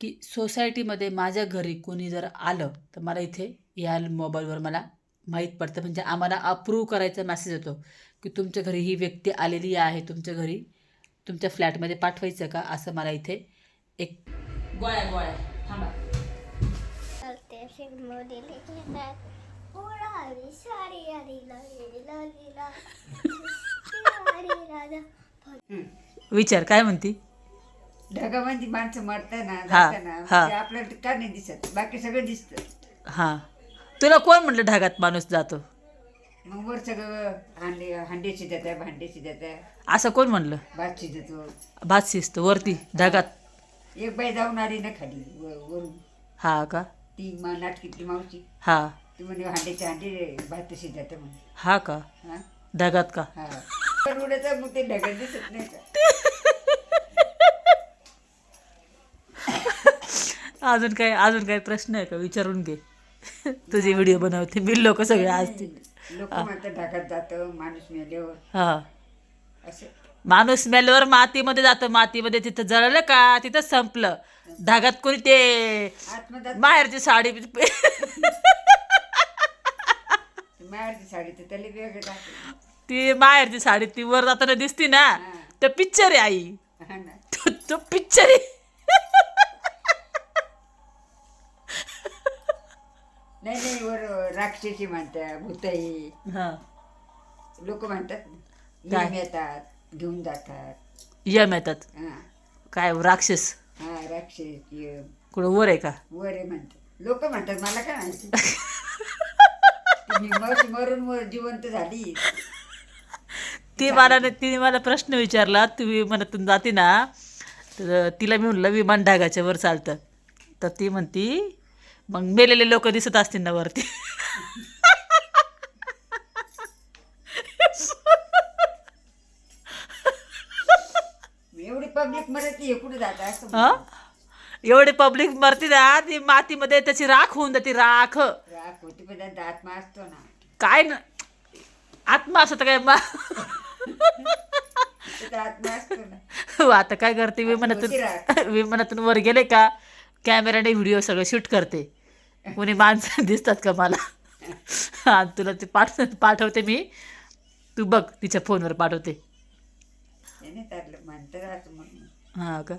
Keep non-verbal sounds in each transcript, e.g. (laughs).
की सोसायटीमध्ये माझ्या घरी कोणी जर आलं तर मला इथे या मोबाईलवर मला माहीत पडतं. म्हणजे आम्हाला अप्रूव्ह करायचा मेसेज येतो की तुमच्या घरी ही व्यक्ती आलेली आहे तुमच्या घरी तुमच्या फ्लॅटमध्ये पाठवायचं का? असं मला इथे एक गोळ्या गोळ्या. थांबा. (laughs) विचार काय म्हणती? ढगामध्ये माणसं मरताना हा, जाताना हा. ते आपल्याला का नाही दिसत. बाकी सगळं दिसतं. हां. तुला कोण म्हटलं ढागात माणूस जातो? मग वर सगळं हांडे हांडे शिजत आहे भांडे शिजत आहे असं कोण म्हणलं भात शिजतो भात शिजतो वरती ढगात. एक बाई जाऊन आली ना खाली व- वरून. हा का? ती मा नाटकीतली मावशी. हा. ती म्हणे हांड्याचे हांडे भात शिजत म्हणे. हा का? हा. ढगात का? हा. पण उडत मग ते ढगत दिसत नाही का? (laughs) अजून काय अजून काय प्रश्न आहे का? विचारून घे. तुझी व्हिडिओ बनवते मी लोक सगळे असतील. लोक जातं माणूस मेल्यावर. हा. असं. माणूस मेल्यावर मातीमध्ये जातं मातीमध्ये तिथं जळलं का? तिथं संपलं. ढगात कोणी ते बाहेरची साडी मायावरची साडी तर त्याला वेगळं दाखव ती बाहेरची साडी ती वर जाताना दिसती ना तर पिक्चर आहे आई. तो पिक्चर आहे. नाही नाही वर राक्षसी म्हणतात भूताई हा. लोक म्हणतात काय? यम येतात घेऊन जातात. यम येतात. हा. काय राक्षस? हा राक्षस यम कुठं वर आहे का? वर आहे म्हणतात. लोक म्हणतात मला काय माहिती? (laughs) ती मरून मर जिवंत झाली. ती मला तिने मला प्रश्न विचारला तू विमानातून जाते ना तर तिला मी म्हणलं विमान ढागाच्या वर चालतं. तर ती म्हणती मग मेलेले लोक दिसत असतील ना वरती. एवढी पब्लिक मरत नाही कुठे जात असं हा? एवढे पब्लिक मरती ना ती मातीमध्ये त्याची राख होऊन जाते राख. राग होती पण त्यांचा आत्मा असतो ना. काय न आत्मा असं तर काय मा आत्मा असतो ना. आता काय करते विमानातून (laughs) विमानातून वर गेले का कॅमेराने व्हिडिओ सगळं शूट करते. कोणी माणसं दिसतात का मला? हा तुला ते पाठ पाठवते मी. तू बघ तिच्या फोनवर पाठवते. हां का?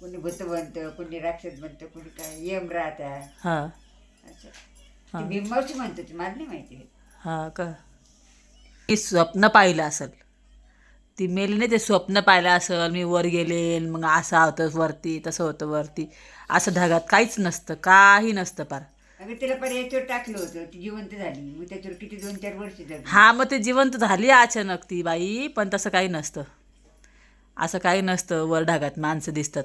कोणी भूत बनतं कोणी राक्षस बनतं कोणी काय यम राहतात हां. असं. ती भीममावशी म्हणतो ती मला नाही माहिती. हां का? मी स्वप्न पाहिलं असेल. ती मेली नाही ते स्वप्न पाहिलं असेल मी वर गेले मग असं होतं वरती तसं होतं वरती. असं ढगात काहीच नसतं काही नसतं पार. अगं तिला पर्याय याच्यावर टाकलं होतं ती जिवंत झाली. मग त्याच्यावर किती दोन चार वर्ष झाली. हा मग ते जिवंत झाली अचानक ती बाई पण तसं काही नसतं. असं काही नसतं वर ढगात माणसं दिसतात.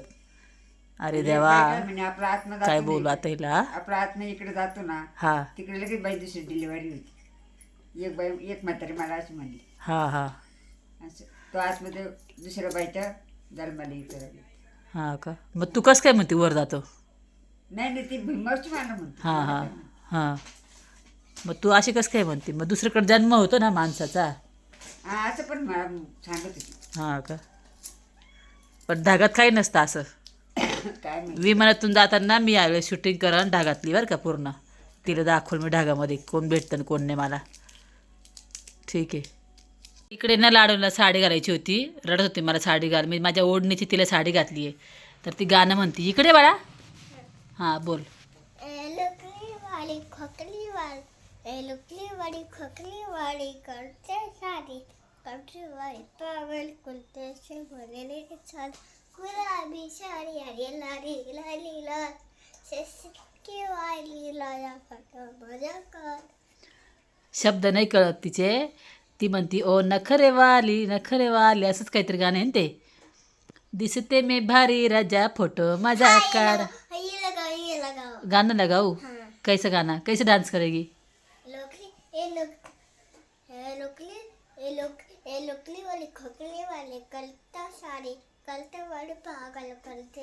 अरे देवा. काय म्हणे आपला आत्मा जातो काय ना बोलू इकडे. आता हिला? आपला आत्मा इकडे जातो ना हा. तिकडे लगेच बाई दुसरी डिलिव्हरी होती. एक बाई एक म्हातारी मला अशी म्हणली. हा हा. असं. तो आत्मा ते दुसऱ्या बाईच्या जन्माला इकडे हा का? मग तू कसं काय म्हणते वर जातो? नाही नाही ती भीममावशी मला म्हणते. हां हां हां. मग तू अशी कसं काय म्हणते? मग दुसरीकडे जन्म होतो ना माणसाचा. हा असं पण मला सांगत होती. हां का? पण ढगात काही नसतं असं. काय माहिती. विमानातून जाताना मी यावेळेस शूटिंग करा ढगातली बरं का पूर्ण. तिला दाखवलं मी ढगामध्ये कोण भेटतं आणि कोण नाही मला. ठीक आहे. इकडे ना लाडूला साडी घालायची होती. रडत होती मला साडी घाल. मी माझ्या ओढणीची तिला साडी घातली आहे तर ती गाणं म्हणते. इकडे बाळा. हां बोल. लुकली वाली खोकली वाली ए लुकली वाली खोकली वाली करते सारी करते वाली पागल कुलते से भरलेले छान. गुलाबी साडी आली लाली लाली लाल. सिसकी वाली लाया फटा मजा कर. शब्द नाही कळत तिचे. ती म्हणती ओ नखरेवाली नखरेवाली असंच काहीतरी गाणं आहे ना ते. दिसते मी भारी राजा फोटो माझा काढ गाना लगाऊ? कैसा गाना कैसे डांस करेगी? लोकली ए लोक ए लोकली ए लोक ए लोकली वाली खोकली वाली कलता साड़ी कलते वाली पागल करते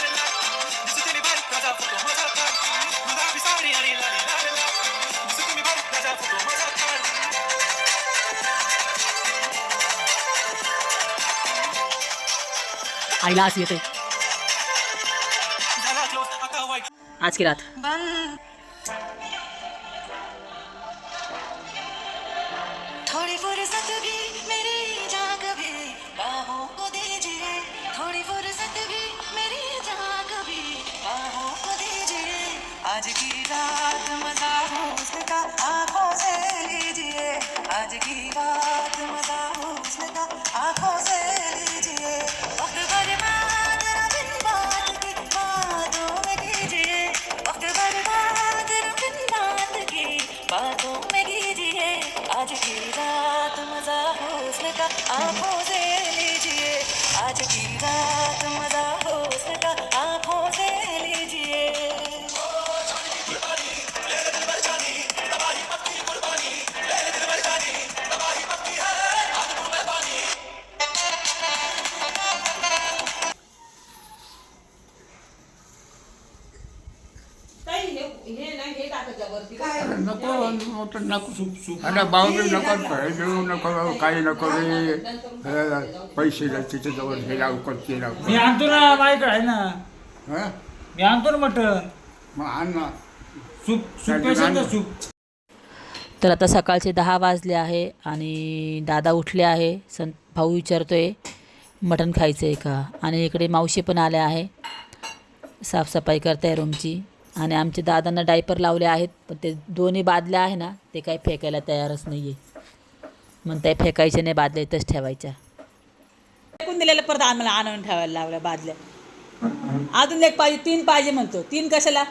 आईलास ये तो। थे आज की रात। मोठं नको अरे नको देऊ नको काही नको रे पैसे द्या तिच्याजवळ हे लाव करते लाव? मी आणतो ना माझ्याकडे आहे ना. हं? मी आणतो ना मटण. मग आण ना. सूप सूप सूप तर आता सकाळचे दहा वाजले आहे आणि दादा उठले आहे. सं भाऊ विचारतोय मटण खायचं आहे का? आणि इकडे मावशी पण आल्या आहे. साफसफाई करताय रूमची आणि आमच्या दादांना डायपर लावले आहेत पण ते दोन्ही बादल्या आहे ना ते काही फेकायला तयारच नाही आहे म्हणताय फेकायचे नाही बादल्या इथंच ठेवायच्या. फेकून दिलेलं परत आम्हाला आणून ठेवायला लावल्या बादल्या. अजून एक पाहिजे तीन पाहिजे म्हणतो. तीन कशाला?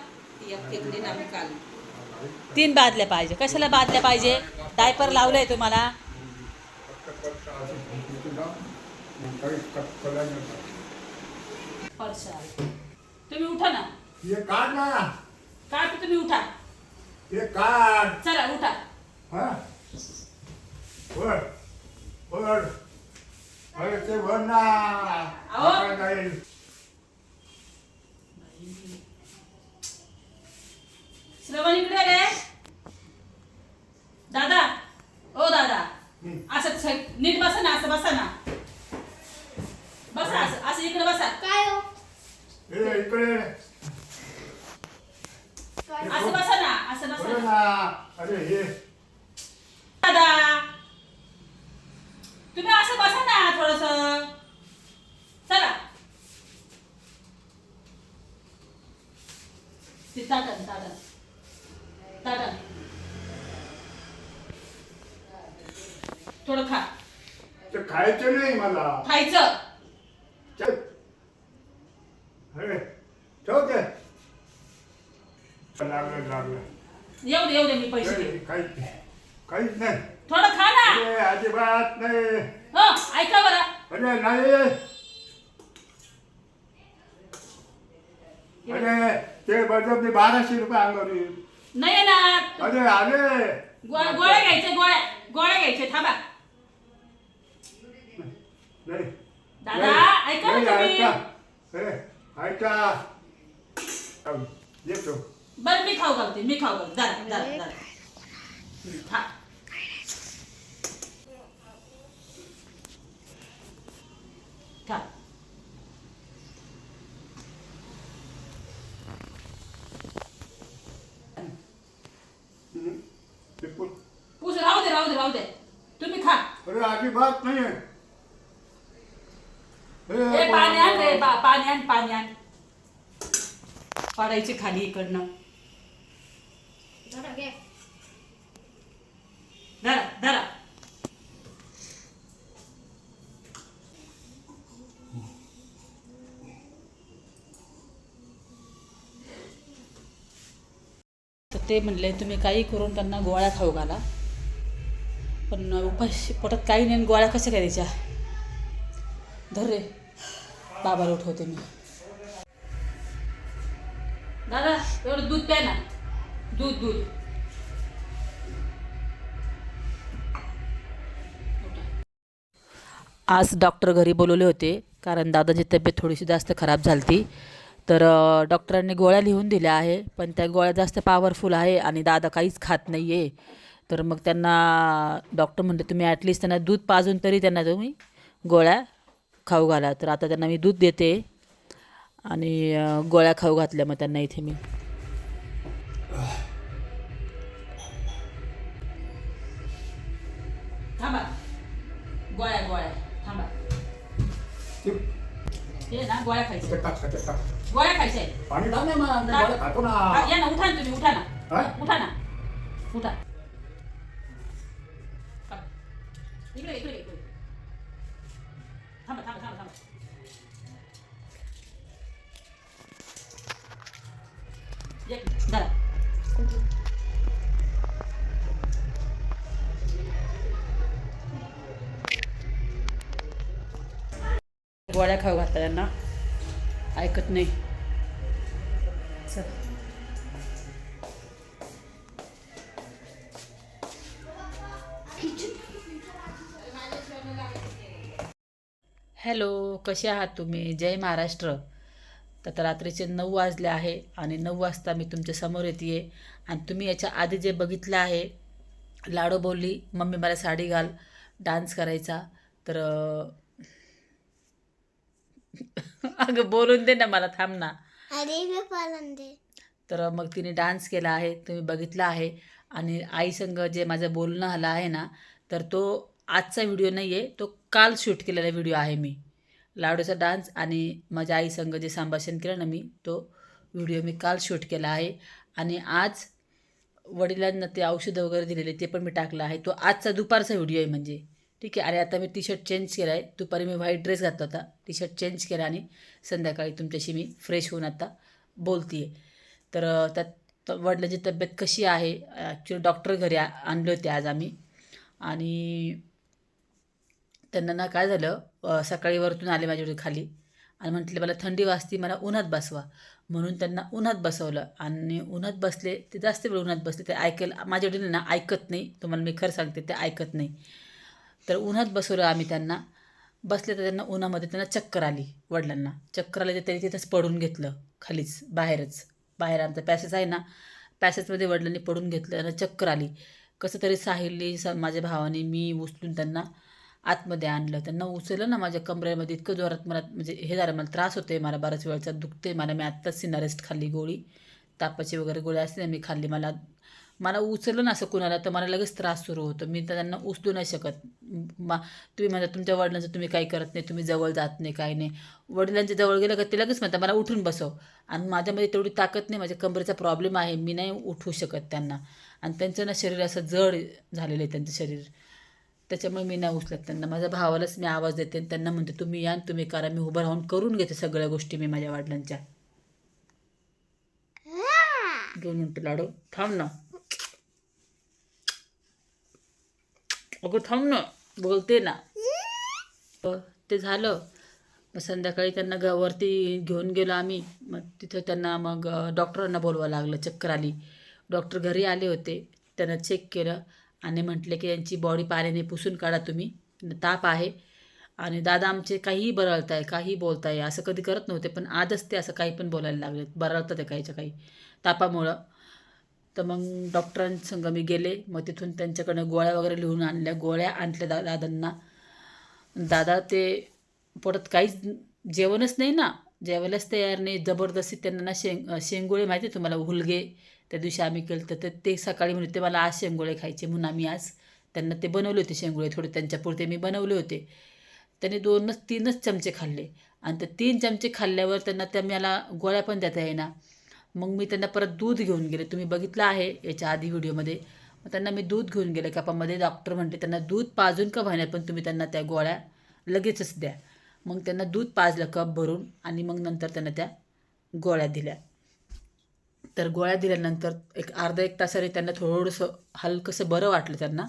तीन बादल्या पाहिजे. कशाला बादल्या पाहिजे? डायपर लावलंय तुम्हाला. तुम्ही उठा ना. हे काढ ना. काय ते तुम्ही उठा. हे काढ. चला उठा. हा? वर वर अरे ते वर ना. अहो. आपण जाईल. श्रवण इकडे रे दादा ओ दादा असं स- नीट बसा ना असं बसा ना. बसा असं असं इकडे बसा. काय हो? हे इकडे. असं बसा ना असं बसा. बरं ना. ना अरे हे. दादा. तुम्ही असं बसा ना थोडस. चला. ते ताटन ताटन ताटन थोडं खा. ते खायचं नाही मला. खायचं चल अरे ठेव ते लागलं लागलं येऊ दे येऊ दे मी पैसे अरे, दे. काहीच नाही काहीच नाही. थोडं खा ना. अरे अजिबात नाही. हो ऐका बरं. अरे नाही. अरे ते बळजबरी बाराशे रुपये अंगावर येईल. नाही येणार. अरे आले. गोळ्या गोळ्या घ्यायच्या गोळ्या गोळ्या घ्यायच्या थांबा. नाही. दादा, नाही, ऐका ना नाही, तुम्ही. ऐका. अरे ऐका. येतो. बरं मी खाऊ घालते मी खाऊ घालते. दादा दादा दादा. खा. खा. ते पु- पुस राहू दे राहू दे राहू दे. तुम्ही खा. अरे अजिबात नाही ए पाणी आण रे पा- पाणी आण पाणी आण. पडायची खाली इकडनं. जरा घे धरा धरा तर ते म्हणले तुम्ही काही करून त्यांना गोळ्या खाऊ घाला. पण उपाशी पोटात काही नाही आणि गोळ्या कशा काय द्यायच्या? धर रे बाबाला उठवते मी. दादा एवढं दूध प्या ना. दूध दूध. आज डॉक्टर घरी बोलवले होते कारण दादाची तब्येत थोडीशी जास्त खराब झाली ती तर डॉक्टरांनी गोळ्या लिहून दिल्या आहे पण त्या गोळ्या जास्त पॉवरफुल आहे आणि दादा काहीच खात नाही आहे तर मग त्यांना डॉक्टर म्हणते तुम्ही ॲटलिस्ट त्यांना दूध पाजून तरी त्यांना तुम्ही गोळ्या खाऊ घाला. तर आता त्यांना मी दूध देते आणि गोळ्या खाऊ घातल्या मग त्यांना इथे मी. ना गोळ्या खायच्या गोळ्या खायच्या आहेत. पाणी टाक ना मग, आम्ही गोळ्या खातो ना हा, या ना उठा ना तुम्ही उठा ना हा? उठा ना उठा का? इकडे इकडे इकडे थांबा थांबा थांबा थांबा एक मिनिट, धरा. गोळ्या खाऊ घातल्या त्यांना ऐकत नाही. चल. हॅलो कसे आहात तुम्ही? जय महाराष्ट्र. तर रात्रीचे नऊ वाजले आहे आणि नऊ वाजता मी तुमच्यासमोर येते आणि तुम्ही याच्या आधी जे बघितलं आहे लाडो बोलली मम्मी मला साडी घाल डान्स करायचा. तर अगं बोलून दे ना मला थांब ना. अरे मी पालंदे तर मग तिने डान्स केला आहे तुम्ही बघितला आहे. आणि आईसंग जे माझं बोलणं आलं आहे ना तर तो आजचा व्हिडिओ नाही आहे तो काल शूट केलेला व्हिडिओ आहे मी. लाडूचा डान्स आणि माझ्या आईसंग जे संभाषण केलं ना मी तो व्हिडिओ मी काल शूट केला आहे. आणि आज वडिलांना ते औषधं वगैरे दिलेले ते पण मी टाकलं आहे. तो आजचा दुपारचा व्हिडिओ आहे म्हणजे. ठीक आहे. आणि आता मी टी शर्ट चेंज केला आहे दुपारी मी व्हाईट ड्रेस घातला होता. टी शर्ट चेंज केला आणि संध्याकाळी तुमच्याशी मी फ्रेश होऊन आता बोलते आहे तर त्यात वडिलांची तब्येत कशी आहे? ॲक्च्युली डॉक्टर घरी आणले होते आज आम्ही. आणि त्यांना ना काय झालं सकाळी वरतून आले माझ्याकडे खाली. आणि म्हटले मला थंडी वाजती मला उन्हात बसवा. म्हणून त्यांना उन्हात बसवलं. आणि उन्हात बसले ते जास्त वेळ उन्हात बसले ते ऐकायला माझ्या वडील ना ऐकत नाही. तुम्हाला मी खरं सांगते ते ऐकत नाही. तर उन्हात बसवलं आम्ही त्यांना. बसले तर त्यांना उन्हामध्ये त्यांना चक्कर आली वडिलांना. चक्कर आली तर त्यांनी तिथंच पडून घेतलं खालीच बाहेरच. बाहेर आमचा पॅसेज आहे ना पॅसेजमध्ये वडिलांनी पडून घेतलं त्यांना चक्कर आली. कसं तरी साहिलने स माझ्या भावाने मी उचलून त्यांना आतमध्ये आणलं. त्यांना उचललं ना माझ्या कमरेमध्ये इतकं जोरात मला म्हणजे हे झालं मला त्रास होते मला बऱ्याच वेळचा दुखते मला मी आत्ताच सिनारेस्ट खाल्ली गोळी. तापाची वगैरे गोळी असते ना मी खाल्ली मला मला उचललं ना असं कुणाला तर मला लगेच त्रास सुरू होतो. मी तर त्यांना उचलू नाही शकत. मा तुम्ही म्हणता तुमच्या वडिलांचं तुम्ही काही करत नाही तुम्ही जवळ जात नाही काही नाही. वडिलांच्या जवळ गेलं का ते लगेच म्हणतात मला उठून बसव. आणि माझ्यामध्ये तेवढी ताकद नाही माझ्या कमरेचा प्रॉब्लेम आहे मी नाही उठवू शकत त्यांना. आणि त्यांचं ना शरीर असं जड झालेलं आहे त्यांचं शरीर. त्याच्यामुळे मी नाही उचलत त्यांना. माझ्या भावालाच मी आवाज देते आणि त्यांना म्हणते तुम्ही या तुम्ही करा मी उभं राहून करून घेते सगळ्या गोष्टी मी माझ्या वडिलांच्या. दोन मिनटं लाडू थांब ना. अगं थांब ना बोलते ना. ते झालं. मग संध्याकाळी त्यांना ग वरती घेऊन गेलो आम्ही. मग तिथं त्यांना मग डॉक्टरांना बोलवावं लागलं चक्कर आली. डॉक्टर घरी आले होते. त्यांना चेक केलं आणि म्हटले की यांची बॉडी पाण्याने पुसून काढा तुम्ही. ताप आहे. आणि दादा आमचे काहीही बरळताय काही बोलताय असं कधी करत नव्हते पण आजच ते असं काही पण बोलायला लागले बरळतं ते काहीच्या काही तापामुळं. तर मग डॉक्टरांसंग मी गेले. मग तिथून त्यांच्याकडनं गोळ्या वगैरे लिहून आणल्या. गोळ्या आणल्या दा दादांना. दादा ते परत काहीच जेवणच नाही ना. जेवायलाच तयार नाही. जबरदस्ती त्यांना ना शेंग शेंगोळे माहिती आहे तुम्हाला? हुलगे. त्या दिवशी आम्ही केलं तर ते- सकाळी म्हणून ते मला आज शेंगोळे खायचे म्हणून आम्ही आज त्यांना ते बनवले होते शेंगोळे. थोडे त्यांच्यापुरते मी बनवले होते. त्यांनी दोनच तीनच चमचे खाल्ले. आणि ते तीन चमचे खाल्ल्यावर त्यांना त्या मला गोळ्या पण देता येईना. मग मी त्यांना परत दूध घेऊन गेले. तुम्ही बघितलं आहे याच्या आधी व्हिडिओमध्ये. मग त्यांना मी दूध घेऊन गेले. कपामध्ये डॉक्टर म्हणते त्यांना दूध पाजून का व्हायला पण तुम्ही त्यांना त्या गोळ्या लगेचच द्या. मग त्यांना दूध पाजलं कप भरून आणि मग नंतर त्यांना त्या गोळ्या दिल्या. तर गोळ्या दिल्यानंतर एक अर्धा एक तासाने त्यांना थोडंसं हलकंसं बरं वाटलं त्यांना.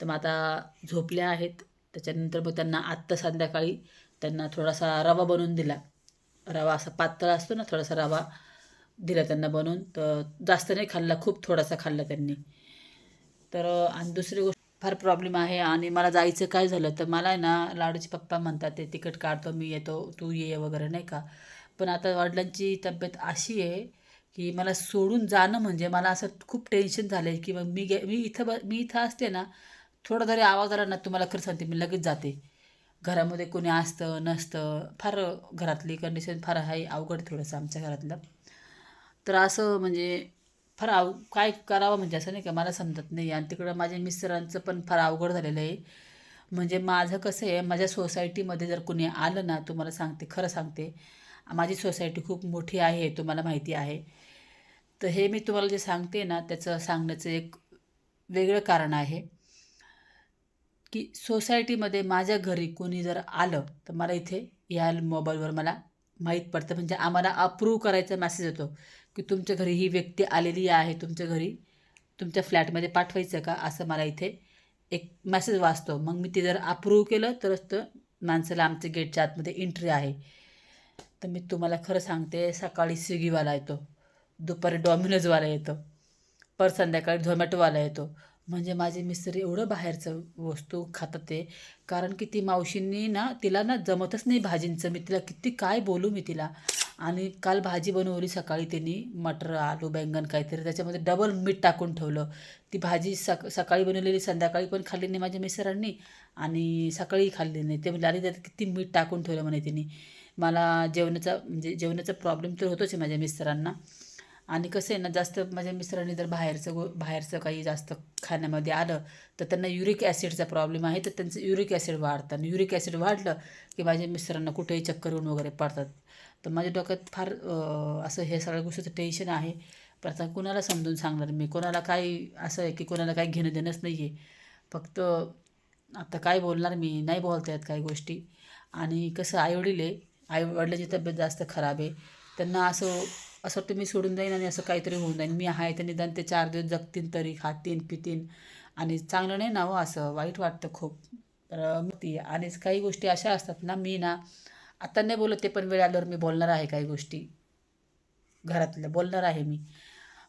तर मग आता झोपल्या आहेत. त्याच्यानंतर मग त्यांना आत्ता संध्याकाळी त्यांना थोडासा रवा बनवून दिला. रवा असा पातळ असतो ना थोडासा रवा. दिला त्यांना बनवून. तर जास्त नाही खाल्ला खूप थोडासा खाल्ला त्यांनी. तर आणि दुसरी गोष्ट फार प्रॉब्लेम आहे आणि मला जायचं काय झालं तर मला आहे ना लाडूचे पप्पा म्हणतात ते तिकीट काढतो मी येतो तू ये वगैरे नाही का? पण आता वडिलांची तब्येत अशी आहे की मला सोडून जाणं म्हणजे मला असं खूप टेन्शन झालं आहे की मग मी गे मी इथं ब मी इथं असते ना थोडा जरी आवाज आला ना तुम्हाला खरं सांगते मी लगेच जाते. घरामध्ये कोणी असतं नसतं फार घरातली कंडिशन फार आहे अवघड आहे थोडंसं आमच्या घरातलं. तर असं म्हणजे फार आव काय करावं म्हणजे असं नाही का मला समजत नाही. आणि तिकडं माझ्या मिस्टरांचं पण फार अवघड झालेलं आहे. म्हणजे माझं कसं आहे माझ्या सोसायटीमध्ये जर कोणी आलं ना तुम्हाला सांगते खरं सांगते. माझी सोसायटी खूप मोठी आहे तुम्हाला माहिती आहे. तर हे मी तुम्हाला जे सांगते ना त्याचं सांगण्याचं एक वेगळं कारण आहे. की सोसायटीमध्ये माझ्या घरी कोणी जर आलं तर मला इथे या मोबाईलवर मला माहीत पडतं. म्हणजे आम्हाला अप्रूव्ह करायचा मेसेज येतो. की तुमच्या घरी ही व्यक्ती आलेली आहे तुमच्या घरी तुमच्या फ्लॅटमध्ये पाठवायचं का? असं मला इथे एक मेसेज वाचतो. मग मी ते जर अप्रूव्ह केलं तरच तर माणसाला आमच्या गेटच्या आतमध्ये एंट्री आहे. तर मी तुम्हाला खरं सांगते सकाळी स्विगीवाला येतो. दुपारी डॉमिनोजवाला येतो. पर संध्याकाळी झोमॅटोवाला येतो. म्हणजे माझे मिस्टर एवढं बाहेरचं वस्तू खातात ते. कारण की ती मावशींनी ना तिला ना जमतच नाही भाजींचं. मी तिला किती काय बोलू मी तिला. आणि काल भाजी बनवली सकाळी त्यांनी मटर आलू बैंगन काहीतरी. त्याच्यामध्ये डबल मीठ टाकून ठेवलं. ती भाजी सक सकाळी बनवलेली संध्याकाळी पण खाल्ली नाही माझ्या मिस्टरांनी आणि सकाळी खाल्ली नाही. ते म्हणजे आली त्यात किती मीठ टाकून ठेवलं म्हणे तिने मला जेवणाचा म्हणजे जेवणाचा प्रॉब्लेम तर होतोच आहे माझ्या मिस्टरांना. आणि कसं आहे ना जास्त माझ्या मिस्टरांनी जर बाहेरचं गो बाहेरचं काही जास्त खाण्यामध्ये आलं तर त्यांना युरिक ॲसिडचा प्रॉब्लेम आहे. तर त्यांचं युरिक ॲसिड वाढतं. आणि युरिक ॲसिड वाढलं की माझ्या मिस्टरांना कुठेही चक्कर येऊन वगैरे पडतात. तर माझ्या डोक्यात फार असं हे सगळ्या गोष्टीचं टेन्शन आहे. पण आता कुणाला समजून सांगणार मी? कोणाला काही असं आहे की कोणाला काही घेणं देणंच नाही आहे फक्त आता काय बोलणार मी? नाही बोलता येत काही गोष्टी. आणि कसं आईवडील आहे. आई वडिलांची तब्येत जास्त खराब आहे. त्यांना असं असं वाटतं मी सोडून जाईन आणि असं काहीतरी होऊन जाईन. मी आहे तर निदान ते चार दिवस जगतीन तरी खातीन पितीन. आणि चांगलं नाही ना हो असं. वाईट वाटतं खूप. तर ती आणि काही गोष्टी अशा असतात ना मी ना आता नाही बोलत ते पण वेळ आल्यावर मी बोलणार आहे काही गोष्टी. घरातल्या बोलणार आहे मी.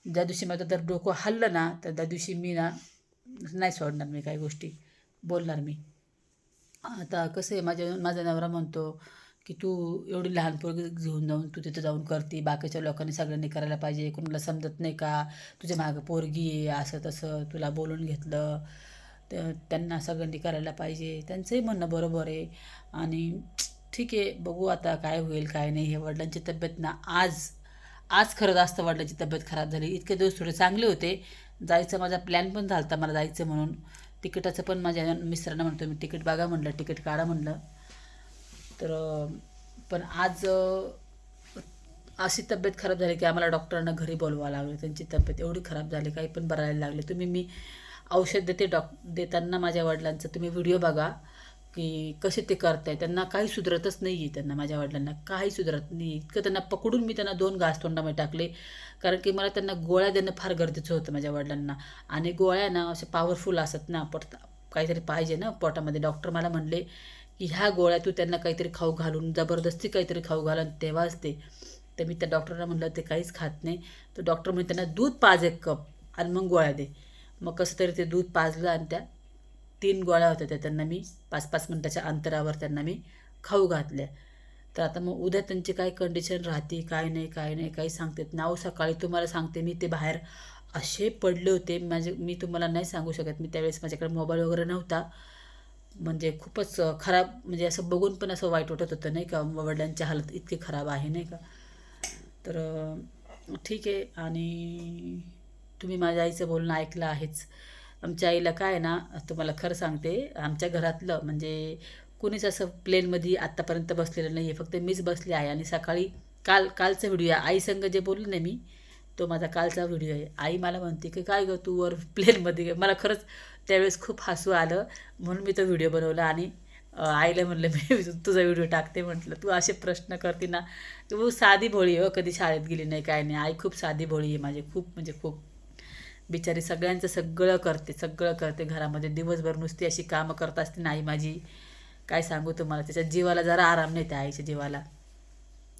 ज्या दिवशी माझं जर डोकं हल्लं ना तर त्या दिवशी मी ना नाही सोडणार मी काही गोष्टी. बोलणार मी. आता कसं आहे माझ्या माझा नवरा म्हणतो की तू एवढी लहान पोरगी घेऊन जाऊन तू तिथं जाऊन करते बाकीच्या लोकांनी सगळ्यांनी करायला पाहिजे कोणाला समजत नाही का? तुझ्या मागं पोरगी आहे असं तसं तुला बोलून घेतलं. तर त्यांना सगळ्यांनी करायला पाहिजे. त्यांचंही म्हणणं बरोबर आहे. आणि ठीक आहे बघू आता काय होईल काय नाही. हे वडिलांची तब्येत ना आज आज खरं जास्त वडिलांची तब्येत खराब झाली. इतके दिवस थोडे चांगले होते. जायचं माझा प्लॅन पण झाला होता मला जायचं म्हणून. तिकिटाचं पण माझ्या मिस्टरांना म्हणतो मी तिकीट बघा म्हणलं तिकीट काढा म्हणलं. तर पण आज अशी तब्येत खराब झाली की आम्हाला डॉक्टरांना घरी बोलवावं लागलं. त्यांची तब्येत एवढी खराब झाली काही पण बरायला लागले. तुम्ही मी औषध देते डॉक देताना माझ्या वडिलांचं तुम्ही व्हिडिओ बघा. की कसे ते करताय त्यांना काही सुधरतच नाही आहे त्यांना माझ्या वडिलांना काही सुधरत नाही इतकं त्यांना पकडून मी त्यांना दोन घास तोंडामध्ये टाकले कारण की मला त्यांना गोळ्या देणं फार गरजेचं होतं माझ्या वडिलांना. आणि गोळ्या ना अशा पॉवरफुल असतात ना पट काहीतरी पाहिजे ना पोटामध्ये. डॉक्टर मला म्हणले की ह्या गोळ्या तू त्यांना काहीतरी खाऊ घालून जबरदस्ती काहीतरी खाऊ घालून तेव्हाच ते. तर मी त्या डॉक्टरला म्हणलं ते काहीच खात नाही. तर डॉक्टर म्हणजे त्यांना दूध पाज एक कप आणि मग गोळ्या दे. मग कसं तरी ते दूध पाजलं आणि त्या तीन गोळ्या होत्या त्या त्यांना मी पाच पाच मिनटाच्या अंतरावर त्यांना मी खाऊ घातल्या. तर आता मग उद्या त्यांची काय कंडिशन राहते काय नाही काय नाही काही सांगतात नाव सकाळी तुम्हाला सांगते मी ते बाहेर असे पडले होते. माझे मी तुम्हाला नाही सांगू शकत. मी त्यावेळेस माझ्याकडे मोबाईल वगैरे नव्हता. म्हणजे खूपच खराब म्हणजे असं बघून पण असं वाईट वाटत होतं नाही का? वडिलांची हालत इतकी खराब आहे नाही का? तर ठीक आहे. आणि तुम्ही माझ्या आईचं बोलणं ऐकलं आहेच. आमच्या आईला काय आहे ना तुम्हाला खरं सांगते आमच्या घरातलं म्हणजे कुणीच असं प्लेनमध्ये आत्तापर्यंत बसलेलं नाही आहे फक्त मीच बसले आहे आणि सकाळी काल कालचा व्हिडिओ आहे. आईसंग जे बोलले ना मी तो माझा कालचा व्हिडिओ आहे. आई मला म्हणते की काय गं तू वर (laughs) प्लेनमध्ये मला खरंच त्यावेळेस खूप हसू आलं. म्हणून मी तो व्हिडिओ बनवला आणि आईला म्हणलं मी (laughs) तुझा व्हिडिओ टाकते. म्हटलं तू असे प्रश्न करते ना तू साधी भोळी हो कधी शाळेत गेली नाही काय नाही. आई खूप साधी भोळी आहे माझी खूप म्हणजे खूप. बिचारी सगळ्यांचं सगळं करते सगळं करते घरामध्ये. दिवसभर नुसती अशी कामं करत असते नाही माझी. काय सांगू तुम्हाला? त्याच्या जीवाला जरा आराम नाही त्या आईच्या जीवाला.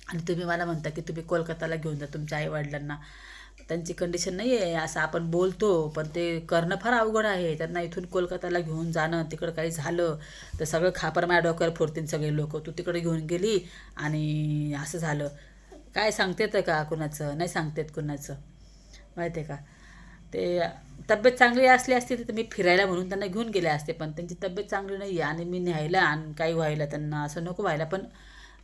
आणि तुम्ही मला म्हणता की तुम्ही कोलकाताला घेऊन जा तुमच्या आईवडिलांना. त्यांची कंडिशन नाही आहे असं आपण बोलतो पण ते करणं फार अवघड आहे. त्यांना इथून कोलकाताला घेऊन जाणं तिकडं काही झालं तर सगळं खापर माझ्या डोक्यावर फोडतील सगळे लोक. तू तिकडे घेऊन गेली आणि असं झालं. काय सांगतेत का कुणाचं? नाही सांगतेत कुणाचं. माहिती आहे का? ते तब्येत चांगली असली असती तर मी फिरायला म्हणून त्यांना घेऊन गेले असते पण त्यांची तब्येत चांगली नाही आहे आणि मी न्यायला आणि काही व्हायला त्यांना असं नको व्हायला. पण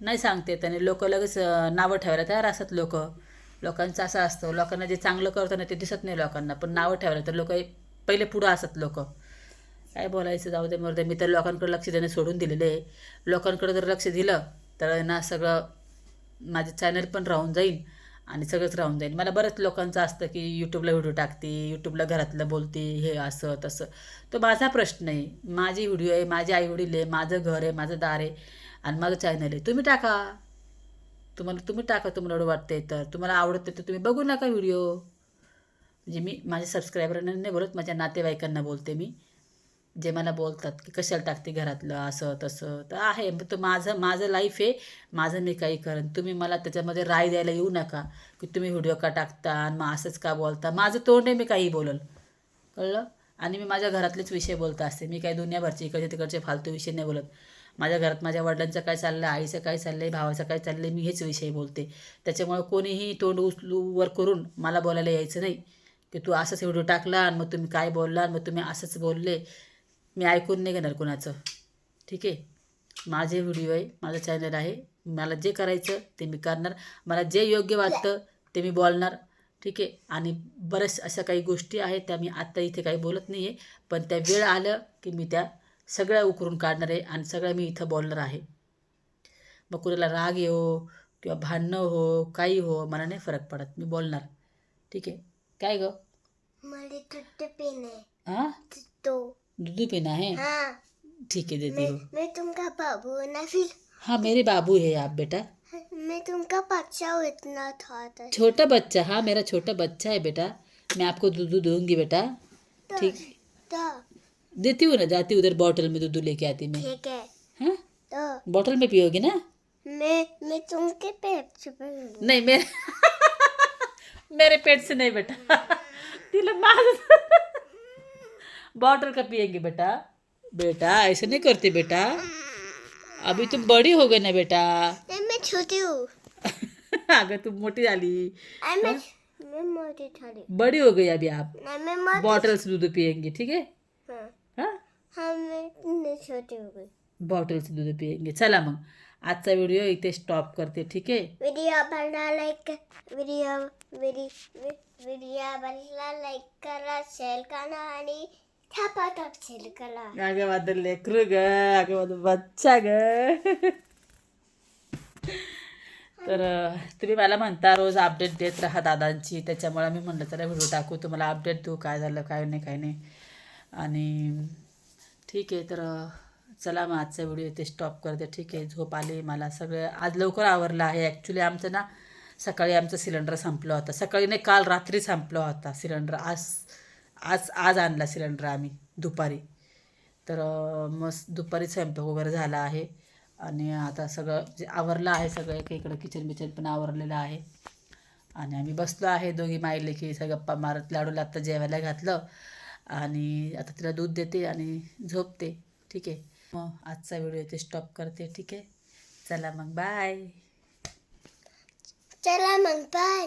नाही सांगते त्याने लोक लगेच नावं ठेवायला तयार असतात लोक. लोकांचं असं असतं लोकांना जे चांगलं करतं ना ते दिसत नाही लोकांना पण नावं ठेवायला तर लोक पहिले पुढं असतात लोक. काय बोलायचं जाऊ दे मरू दे मी तर लोकांकडे लक्ष देणं सोडून दिलेलं आहे लोकांकडे जर लक्ष दिलं तर ना सगळं माझं चॅनल पण राहून जाईल आणि सगळंच राहून जाईल. मला बऱ्याच लोकांचं असतं की यूट्यूबला व्हिडिओ टाकते यूट्यूबला घरातलं बोलते हे असं तसं. तो माझा प्रश्न आहे. माझी व्हिडिओ आहे माझे आईवडील आहे माझं घर आहे माझं दार आहे आणि माझं चॅनल आहे. तुम्ही टाका. तुम्हाला तुम्ही टाका तुम्हाला एवढं वाटतंय तर. तुम्हाला आवडतं तर तुम्ही बघू नका व्हिडिओ. म्हणजे मी माझ्या सबस्क्रायबरांना नाही बोलत माझ्या नातेवाईकांना बोलते मी. जे मला बोलतात की कशाला टाकते घरातलं असं तसं तर आहे. मग माझं माझं लाईफ आहे माझं मी काही करेन. तुम्ही मला त्याच्यामध्ये राय द्यायला येऊ नका की तुम्ही व्हिडिओ का टाकता आणि मग असंच का बोलता. माझं तोंड आहे मी काही बोलल. कळलं? आणि मी माझ्या घरातलेच विषय बोलत असते. मी काही दुनियाभरचे इकडचे तिकडचे फालतू विषय नाही बोलत. माझ्या घरात माझ्या वडिलांचं काय चाललं आहे आईचं काय चाललं आहे भावाचं काय चाललं आहे मी हेच विषय बोलते. त्याच्यामुळं कोणीही तोंड उचलू वर करून मला बोलायला यायचं नाही की तू असंच व्हिडिओ टाकला आणि मग तुम्ही काय बोलला आणि मग तुम्ही असंच बोलले. मी ऐकून नाही घेणार कोणाचं. ठीक आहे? माझे व्हिडिओ आहे माझं चॅनल आहे. मला जे करायचं ते मी करणार. मला जे योग्य वाटतं ते मी बोलणार. ठीक आहे? आणि बऱ्याच अशा काही गोष्टी आहेत त्या मी आत्ता इथे काही बोलत नाही आहे पण त्या वेळ आलं की मी त्या सगळ्या उकरून काढणार आहे आणि सगळ्या मी इथं बोलणार आहे. मग कुणाला राग येऊ किंवा भांडणं हो काही हो मला नाही फरक पडत. मी बोलणार. ठीक आहे? काय गं? पेन आहे. हां दूध पीना है? हाँ। ठीक है देती मैं हूँ मैं तुमका बाबू ना फिर हाँ मेरे बाबू है आप बेटा। मैं तुमका बच्चा हूँ इतना था था छोटा बच्चा हाँ मेरा छोटा बच्चा है बेटा। मैं आपको दूध दूँगी बेटा। ठीक? तो। देती हूँ ना जाती उधर बॉटल में दूध लेके आती मैं। ठीक है। हाँ? तो। बॉटल में पियोगी ना? मैं मैं तुमके पेट से पहलूँगी नहीं मेरे (laughs) मेरे पेट से नहीं बेटा। (laughs) तिला माझ बॉटल का पिएंगे बेटा। बेटा ऐसे नहीं करते बेटा। अभी तुम बड़ी हो गई ना बेटा। नहीं मैं छोटी हूँ। (laughs) अगं तू मोठी झाली आई मैं मैं मोटी थोड़ी बड़ी हो गई अभी आप। नहीं मैं मोटी। बॉटल से दूध पिएंगे ठीक है? हाँ। हाँ? हाँ मैं मैं छोटी हो गई। बॉटल से दूध पिएंगे। चला मग। आजचा व्हिडिओ इथे स्टॉप करते ठीक आहे वीडियो बनना लाइक वीडियो वीडियो वीडियो बनला लाइक करा शेअर करा आणि थापा थाप ग बच्चा ग तर तुम्ही मला म्हणता रोज अपडेट देत राहा दादांची. त्याच्यामुळे मी म्हणलं तर व्हिडिओ टाकू. तुम्हाला अपडेट देऊ काय झालं काय नाही काय नाही. आणि ठीक आहे तर चला मग आजचा व्हिडिओ इथे स्टॉप करते. ठीक आहे झोप आली. मला सगळं आज लवकर आवरलं आहे. ॲक्च्युली आमचं ना सकाळी आमचं सिलेंडर संपलं होतं. सकाळी नाही काल रात्री संपला होता सिलेंडर आज आज आज आणला सिलेंडर आम्ही दुपारी. तर मस्त दुपारी स्वयंपाक वगैरे झाला आहे. आणि आता सगळं जे आवरलं आहे सगळं एक इकडं किचन बिचन पण आवरलेलं आहे. आणि आम्ही बसलो आहे दोघी मायले की सगळं गप्पा मारत लाडूला आत्ता जेवायला घातलं. आणि आता तिला दूध देते आणि झोपते. ठीक आहे? मग आजचा व्हिडिओ इथे स्टॉप करते. ठीक आहे? चला मग बाय चला मग बाय